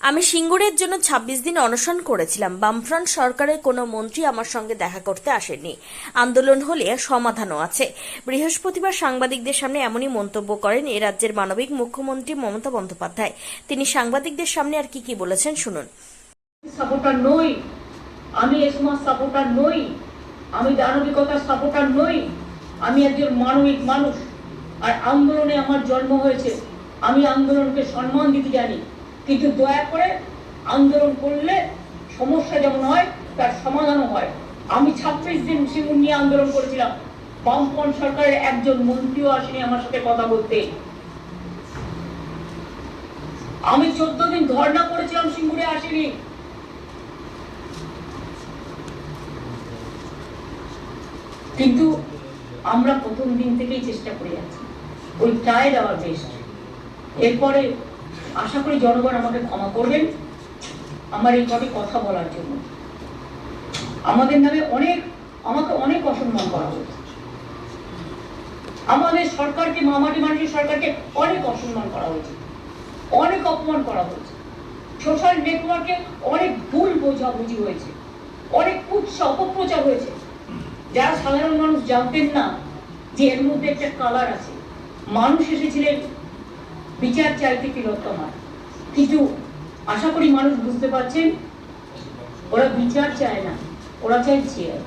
আমি সিঙ্গুরের জন্য ২৬ দিন অনশন করেছিলাম। বামফ্রন্ট সরকারের কোনো মন্ত্রী আমার সঙ্গে দেখা করতে আসেননি। আন্দোলন হলে সমাধানও আছে। বৃহস্পতিবার সাংবাদিকদের সামনে এমনই মন্তব্য করেন এ রাজ্যের মানবিক মুখ্যমন্ত্রী মমতা বন্দ্যোপাধ্যায়। তিনি সাংবাদিকদের সামনে আর কি কি বলেছেন শুনুন। নই। আমি আমি দানবিকতার সাপোর্টার নই। আমি একজন মানবিক মানুষ। আর আন্দোলনে আমার জন্ম হয়েছে। আমি আন্দোলনকে সম্মান দিতে জানি। কিন্তু দয়া করে আন্দোলন করলে সমস্যা যেমন হয়, তার সমাধানও হয়। আমি ছাব্বিশ দিন সিঙ্গুর নিয়ে আন্দোলন করেছিলাম। বামপন্থ সরকারের একজন মন্ত্রীও আসেনি আমার সাথে কথা বলতে। আমি চোদ্দ দিন ধর্ণা করেছিলাম সিঙ্গুরে আসেনি। কিন্তু আমরা প্রথম দিন থেকেই চেষ্টা করে যাচ্ছি। ওই ট্রাই দেওয়ার বেস্ট এরপরে আশা করি জনগণ আমাকে ক্ষমা করবেন আমার এই কটি কথা বলার জন্য। আমাদের নামে অনেক, আমাকে অনেক অসম্মান করা হয়েছে। আমাদের সরকারকে, মামাটি মানুষের সরকারকে অনেক অসম্মান করা হয়েছে। অনেক অপমান করা হয়েছে। সোশ্যাল নেটওয়ার্কে অনেক ভুল বোঝাবুঝি হয়েছে। অনেক কুৎসা অপপ্রচার হয়েছে। যারা সাধারণ মানুষ জানতেন না যে এর মধ্যে একটা কালার আছে। মানুষ এসেছিলেন বিচার চাইতে তিলোত্তমার কিন্তু আশা করি মানুষ বুঝতে পারছেন, ওরা বিচার চায় না, ওরা চায় চেয়ার।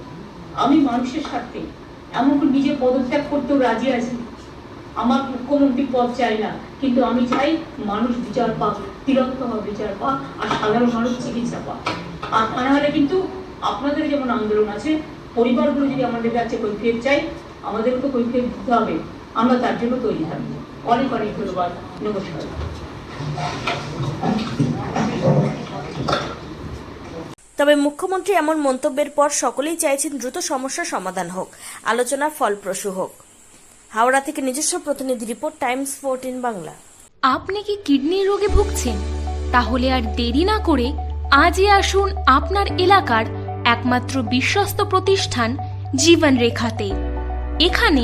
আমি মানুষের স্বার্থে এমনকি নিজে পদত্যাগ করতেও রাজি আছি? আমার মুখ্যমন্ত্রী পদ চাই না, কিন্তু আমি চাই মানুষ বিচার পাক তিলোত্তমা বিচার পাক, আর সাধারণ মানুষ চিকিৎসা পাক। আর তা না হলে কিন্তু আপনাদের যেমন আন্দোলন আছে, পরিবারগুলো যদি আমাদের কাছে কৈফিয়ত চাই আমাদেরও তো কৈফিয়ত দিতে হবে। আমরা তার জন্য তৈরি থাকব অনেক অনেক ধন্যবাদ। নমস্কার। তবে মুখ্যমন্ত্রী এমন মন্তব্যের পর সকলেই চাইছেন দ্রুত সমস্যার সমাধান হোক। আলোচনা ফলপ্রসূ হোক। হাওড়া থেকে নিজস্ব প্রতিনিধি রিপোর্ট টাইমস ফোরটিন বাংলা। আপনি কি কিডনির রোগে ভুগছেন? তাহলে আর দেরি না করে আজই আসুন আপনার এলাকার একমাত্র বিশ্বস্ত প্রতিষ্ঠান জীবন রেখাতে এখানে